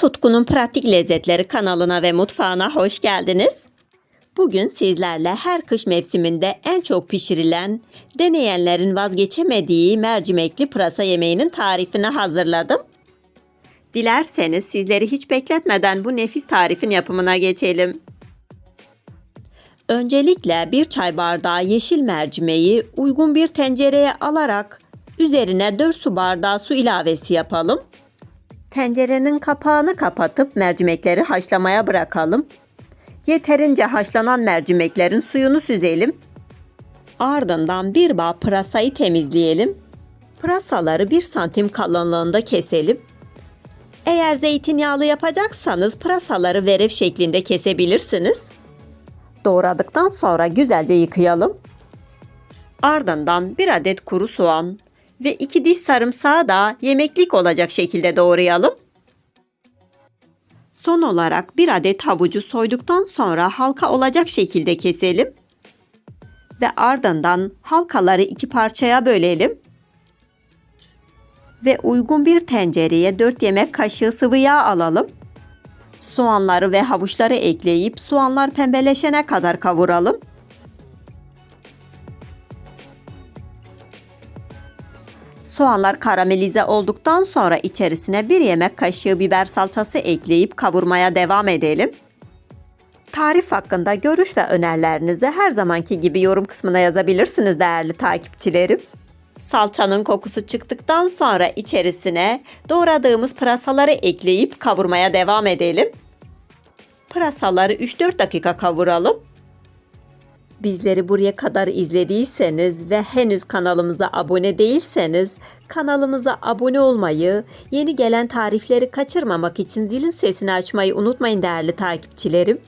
Tutkunun Pratik Lezzetleri kanalına ve mutfağına hoş geldiniz. Bugün sizlerle her kış mevsiminde en çok pişirilen, deneyenlerin vazgeçemediği mercimekli pırasa yemeğinin tarifini hazırladım. Dilerseniz sizleri hiç bekletmeden bu nefis tarifin yapımına geçelim. Öncelikle bir çay bardağı yeşil mercimeği uygun bir tencereye alarak üzerine 4 su bardağı su ilavesi yapalım. Tencerenin kapağını kapatıp mercimekleri haşlamaya bırakalım. Yeterince haşlanan mercimeklerin suyunu süzelim. Ardından bir bağ pırasayı temizleyelim. Pırasaları 1 santim kalınlığında keselim. Eğer zeytinyağlı yapacaksanız pırasaları veref şeklinde kesebilirsiniz. Doğradıktan sonra güzelce yıkayalım. Ardından bir adet kuru soğan ve iki diş sarımsağı da yemeklik olacak şekilde doğrayalım. Son olarak bir adet havucu soyduktan sonra halka olacak şekilde keselim. Ve ardından halkaları iki parçaya bölelim. Ve uygun bir tencereye 4 yemek kaşığı sıvı yağ alalım. Soğanları ve havuçları ekleyip soğanlar pembeleşene kadar kavuralım. Soğanlar karamelize olduktan sonra içerisine bir yemek kaşığı biber salçası ekleyip kavurmaya devam edelim. Tarif hakkında görüş ve önerilerinizi her zamanki gibi yorum kısmına yazabilirsiniz değerli takipçilerim. Salçanın kokusu çıktıktan sonra içerisine doğradığımız pırasaları ekleyip kavurmaya devam edelim. Pırasaları 3-4 dakika kavuralım. Bizleri buraya kadar izlediyseniz ve henüz kanalımıza abone değilseniz kanalımıza abone olmayı, yeni gelen tarifleri kaçırmamak için zilin sesini açmayı unutmayın değerli takipçilerim.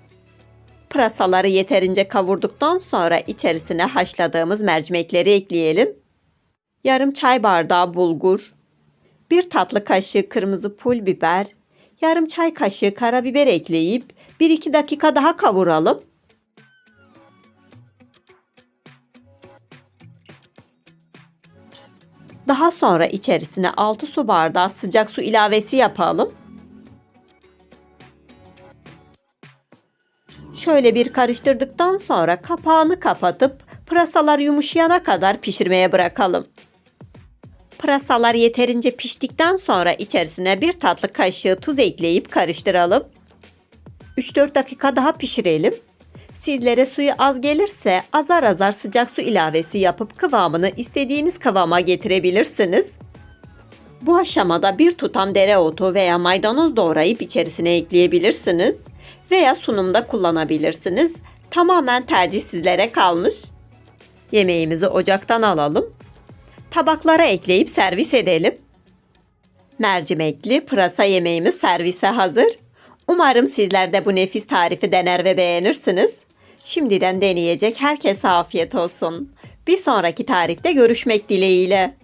Pırasaları yeterince kavurduktan sonra içerisine haşladığımız mercimekleri ekleyelim. Yarım çay bardağı bulgur, bir tatlı kaşığı kırmızı pul biber, yarım çay kaşığı karabiber ekleyip 1-2 dakika daha kavuralım. Daha sonra içerisine 6 su bardağı sıcak su ilavesi yapalım. Şöyle bir karıştırdıktan sonra kapağını kapatıp pırasalar yumuşayana kadar pişirmeye bırakalım. Pırasalar yeterince piştikten sonra içerisine bir tatlı kaşığı tuz ekleyip karıştıralım. 3-4 dakika daha pişirelim. Sizlere suyu az gelirse azar azar sıcak su ilavesi yapıp kıvamını istediğiniz kıvama getirebilirsiniz. Bu aşamada bir tutam dereotu veya maydanoz doğrayıp içerisine ekleyebilirsiniz veya sunumda kullanabilirsiniz. Tamamen tercih sizlere kalmış. Yemeğimizi ocaktan alalım. Tabaklara ekleyip servis edelim. Mercimekli pırasa yemeğimiz servise hazır. Umarım sizler de bu nefis tarifi dener ve beğenirsiniz. Şimdiden deneyecek herkese afiyet olsun. Bir sonraki tarifte görüşmek dileğiyle.